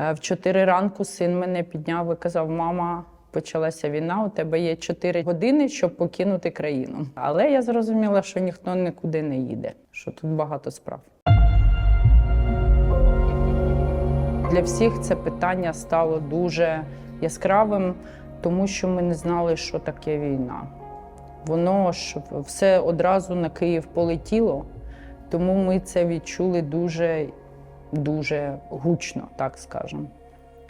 Е, В 4 ранку син мене підняв і казав: Мама, почалася війна, у тебе є 4 години, щоб покинути країну. Але я зрозуміла, що ніхто нікуди не їде, що тут багато справ. Для всіх це питання стало дуже яскравим, тому що ми не знали, що таке війна. Воно ж все одразу на Київ полетіло, тому ми це відчули дуже, дуже гучно, так скажемо.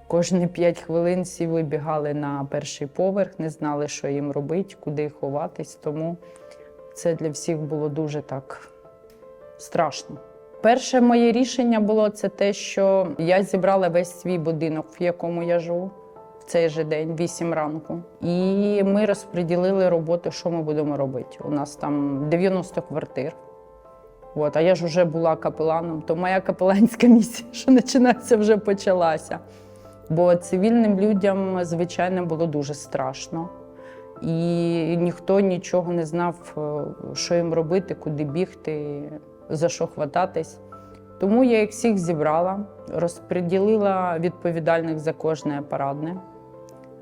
Кожні п'ять хвилин всі вибігали на перший поверх, не знали, що їм робити, куди ховатись. Тому це для всіх було дуже так страшно. Перше моє рішення було це те, що я зібрала весь свій будинок, в якому я живу в цей же день, 8 ранку. І ми розподілили роботу, що ми будемо робити. У нас там 90 квартир. От, а я ж вже була капеланом, то моя капеланська місія, що починається, вже почалася. Бо цивільним людям, звичайно, було дуже страшно. І ніхто нічого не знав, е, що їм робити, куди бігти, за що хвататись. Тому я їх всіх зібрала, розподілила відповідальних за кожне парадне.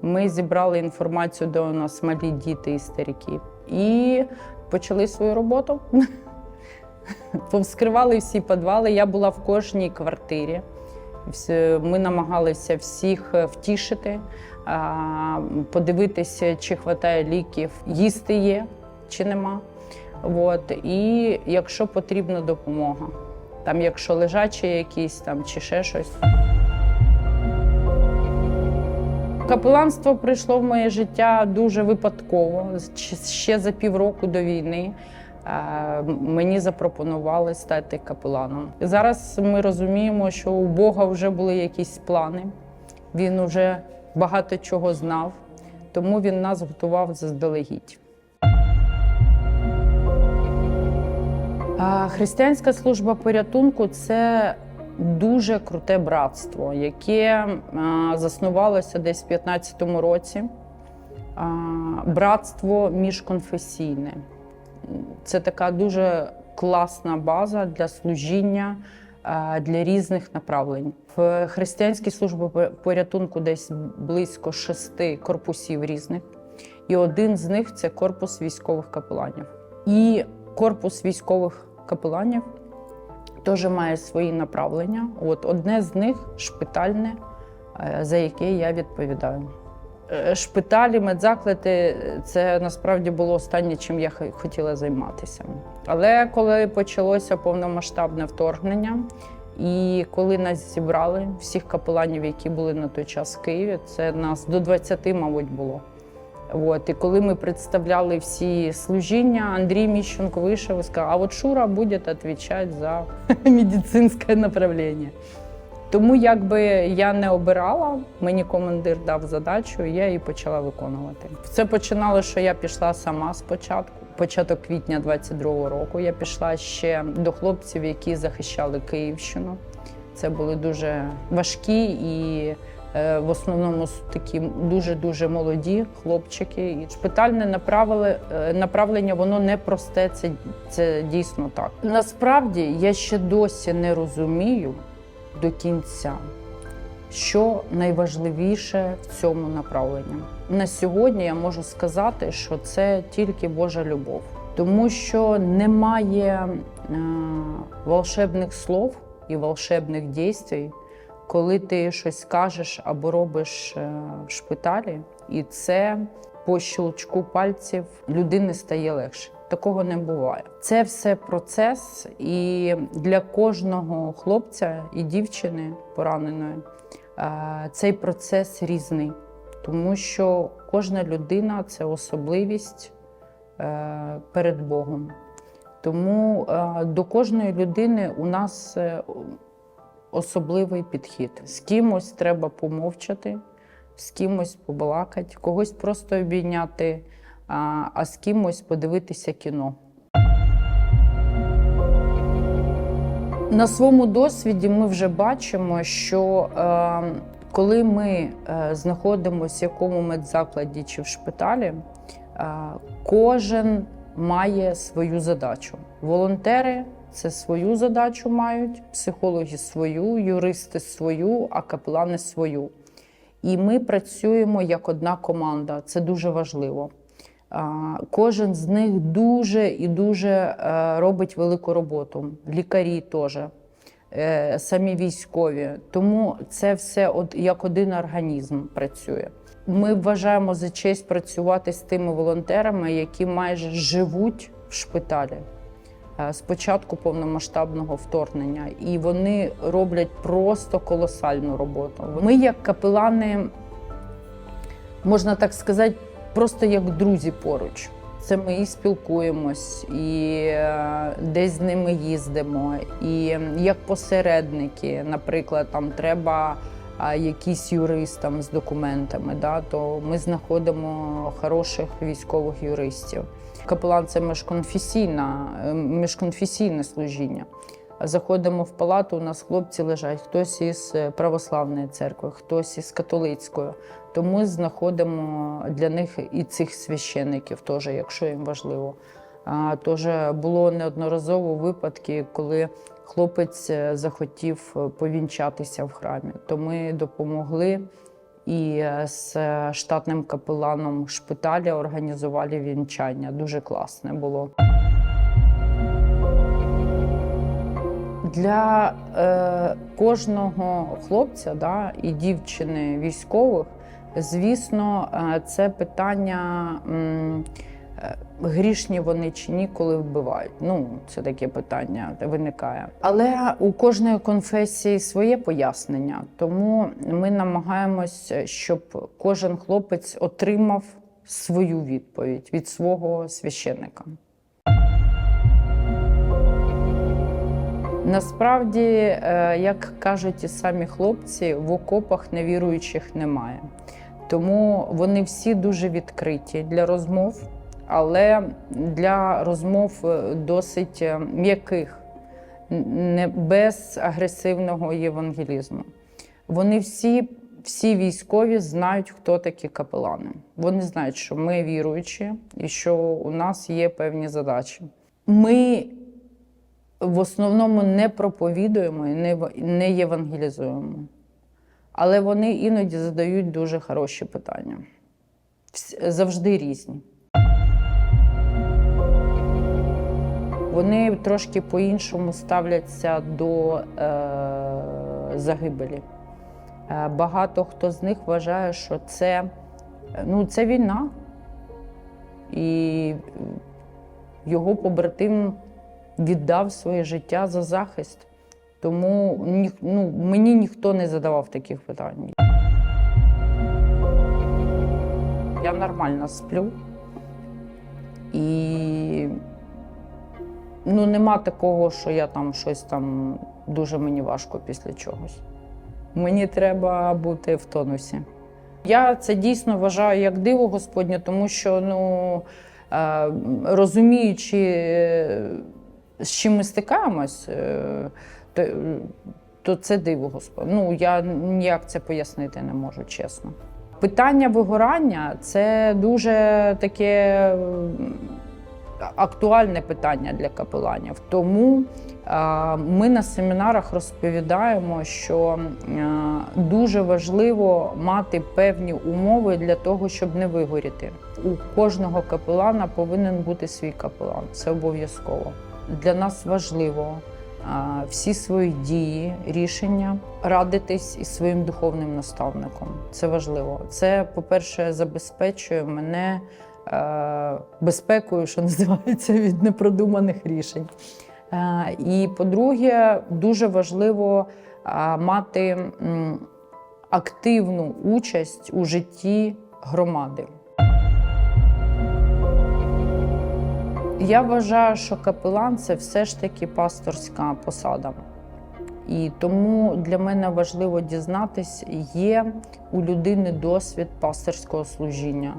Ми зібрали інформацію, у нас малі діти і старіки, і почали свою роботу. Повскривали всі підвали. Я була в кожній квартирі. Ми намагалися всіх е, втішити, подивитися, чи вистачає ліків, їсти є чи нема. От. І якщо потрібна допомога, там, якщо лежачі якісь там чи ще щось. Капеланство прийшло в моє життя дуже випадково. Ще- за півроку до війни мені запропонували стати капеланом. Зараз ми розуміємо, що у Бога вже були якісь плани. Він вже багато чого знав, тому він нас готував заздалегідь. Християнська служба порятунку це дуже круте братство, яке заснувалося десь в 15-му році. Братство міжконфесійне. Це така дуже класна база для служіння для різних направлень. В християнській службі порятунку десь близько шести корпусів різних, і один з них це корпус військових капеланів. І корпус військових капеланів теж має свої направлення. От одне з них шпитальне, е, за яке я відповідаю. Е, Шпиталі, медзаклади це насправді було останнє, чим я хотіла займатися. Але коли почалося повномасштабне вторгнення, і коли нас зібрали, всіх капеланів, які були на той час в Києві, це нас до 20, мабуть, було. От, і коли ми представляли всі служіння, Андрій Міщенко вийшов і сказав, а от Шура буде відповідати за медицинське направлення. Тому якби я не обирала, мені командир дав задачу, і я її почала виконувати. Це починало, що я пішла сама спочатку. Початок квітня 22-го року я пішла ще до хлопців, які захищали Київщину. Це були дуже важкі і е, в основному такі дуже дуже молоді хлопчики. І шпитальне направили, е, направлення воно не просте. Це, це дійсно так. Насправді я ще досі не розумію до кінця, що найважливіше в цьому направленні. На сьогодні я можу сказати, що це тільки Божа любов, тому що немає е, волшебних слов і волшебних дій, коли ти щось кажеш або робиш е, в шпиталі, і це по щелчку пальців людини стає легше. Такого не буває. Це все процес, і для кожного хлопця і дівчини пораненої е, цей процес різний, тому що кожна людина це особливість е, перед Богом. Тому е, до кожної людини у нас особливий підхід. З кимось треба помовчати, з кимось побалакати, когось просто обійняти, а, з кимось подивитися кіно. На своєму досвіді ми вже бачимо, що е, коли ми е, знаходимося в якому медзакладі чи в шпиталі, е, кожен має свою задачу. Волонтери це свою задачу мають, психологи свою, юристи свою, а капелани свою. І ми працюємо як одна команда. Це дуже важливо. Кожен з них дуже і дуже е, робить велику роботу. Лікарі теж, е, самі військові. Тому це все як один організм працює. Ми вважаємо за честь працювати з тими волонтерами, які майже живуть в шпиталі е, з початку повномасштабного вторгнення, і вони роблять просто колосальну роботу. Ми, як капелани, можна так сказати, просто як друзі поруч. Це ми і спілкуємось, і е, десь з ними їздимо. І як посередники, наприклад, там треба якийсь юрист там, з документами, да, то ми знаходимо хороших військових юристів. Капелан це міжконфесійне служіння. Заходимо в палату, у нас хлопці лежать, хтось із е, православної церкви, хтось із католицької. То ми знаходимо для них і цих священиків, теж, якщо їм важливо. А, Тож було неодноразово випадки, коли хлопець е, захотів е, повінчатися в храмі. То ми допомогли і е, з штатним капеланом шпиталя організували вінчання. Дуже класне було. Для е, кожного хлопця да, і дівчини військових, звісно, е, це питання. е, Грішні вони чи ні, коли вбивають. Ну, це таке питання виникає. Але у кожної конфесії своє пояснення, тому ми намагаємось, щоб кожен хлопець отримав свою відповідь від свого священика. Насправді, е, як кажуть і самі хлопці, в окопах невіруючих немає. Тому вони всі дуже відкриті для розмов, але для розмов е, досить е, м'яких, без агресивного євангелізму. Вони всі, всі військові знають, хто такі капелани. Вони знають, що ми віруючі і що у нас є певні задачі. Ми в основному не проповідуємо і не, не євангелізуємо. Але вони іноді задають дуже хороші питання. Завжди різні. Вони трошки по-іншому ставляться до е, загибелі. Е, багато хто з них вважає, що це, ну, це війна. І його побратим віддав своє життя за захист. Тому ну, мені ніхто не задавав таких питань. Я нормально сплю. І ну, нема такого, що я там щось там дуже мені важко після чогось. Мені треба бути в тонусі. Я це дійсно вважаю як диво Господнє, тому що ну, е, розуміючи, з чим ми стикаємось, е, то, то це диво Господнє. Ну, я ніяк це пояснити не можу, чесно. Питання вигорання це дуже таке актуальне питання для капеланів. Тому ми на семінарах розповідаємо, що дуже важливо мати певні умови для того, щоб не вигоріти. У кожного капелана повинен бути свій капелан. Це обов'язково. Для нас важливо всі свої дії, рішення радитись із своїм духовним наставником. Це важливо. Це, по-перше, забезпечує мене е, безпекою, що називається, від непродуманих рішень. Е, І по-друге, дуже важливо мати активну участь у житті громади. Я вважаю, що капелан це все ж таки пасторська посада. І тому для мене важливо дізнатись, є у людини досвід пасторського служіння,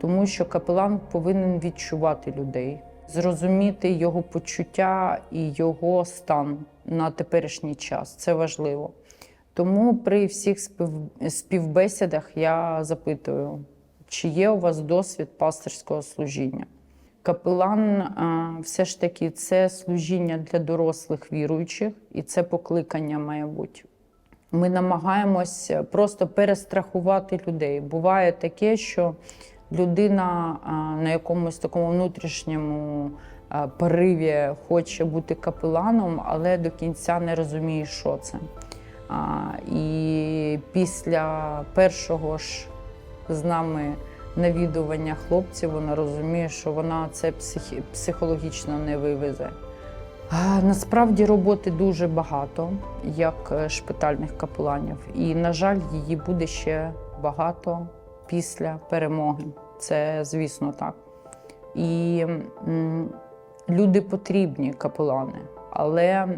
тому що капелан повинен відчувати людей, зрозуміти його почуття і його стан на теперішній час. Це важливо. Тому при всіх спів- співбесідах я запитую, чи є у вас досвід пасторського служіння. Капелан все ж таки це служіння для дорослих віруючих, і це покликання має бути. Ми намагаємось просто перестрахувати людей. Буває таке, що людина на якомусь такому внутрішньому пориві хоче бути капеланом, але до кінця не розуміє, що це. І після першого ж з нами навідування хлопців, вона розуміє, що вона це психі- психологічно не вивезе. Насправді роботи дуже багато, як е, шпитальних капеланів. І, на жаль, її буде ще багато після перемоги. Це, звісно, так. І люди потрібні капелани, але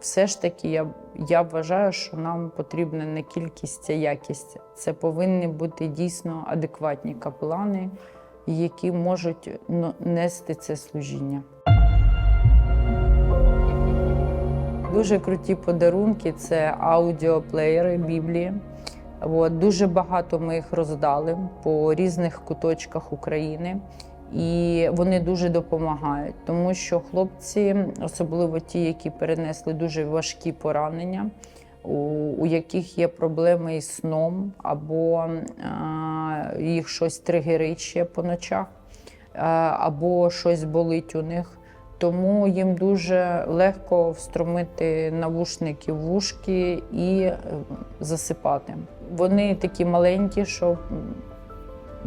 все ж таки я, я вважаю, що нам потрібна не кількість, а якість. Це повинні бути дійсно адекватні капелани, які можуть ну, нести це служіння. Дуже круті подарунки це аудіоплеєри Біблії. От, дуже багато ми їх роздали по різних куточках України. І вони дуже допомагають, тому що хлопці, особливо ті, які перенесли дуже важкі поранення, у, у яких є проблеми із сном, або а, їх щось тригерить по ночах, а, або щось болить у них. Тому їм дуже легко встромити навушники в вушки і е, засипати. Вони такі маленькі, що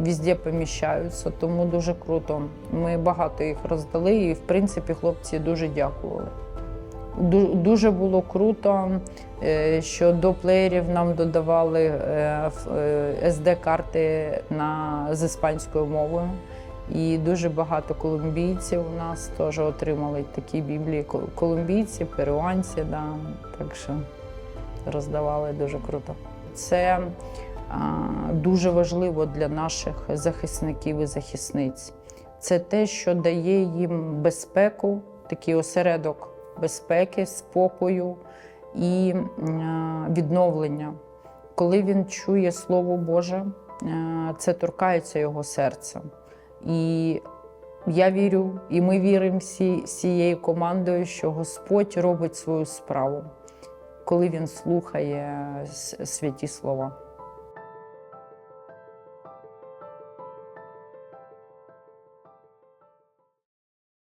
м, везде поміщаються, тому дуже круто. Ми багато їх роздали, і в принципі хлопці дуже дякували. Дуже було круто, е, що до плеєрів нам додавали е, SD-карти на, з іспанською мовою. І дуже багато колумбійців у нас теж отримали такі біблії. Колумбійці, перуанці, да, так що роздавали дуже круто. Це дуже важливо для наших захисників і захисниць. Це те, що дає їм безпеку, такий осередок безпеки, спокою і відновлення. Коли він чує Слово Боже, е, це торкається його серця. І я вірю, і ми віримо всі, всією командою, що Господь робить свою справу, коли він слухає святі слова.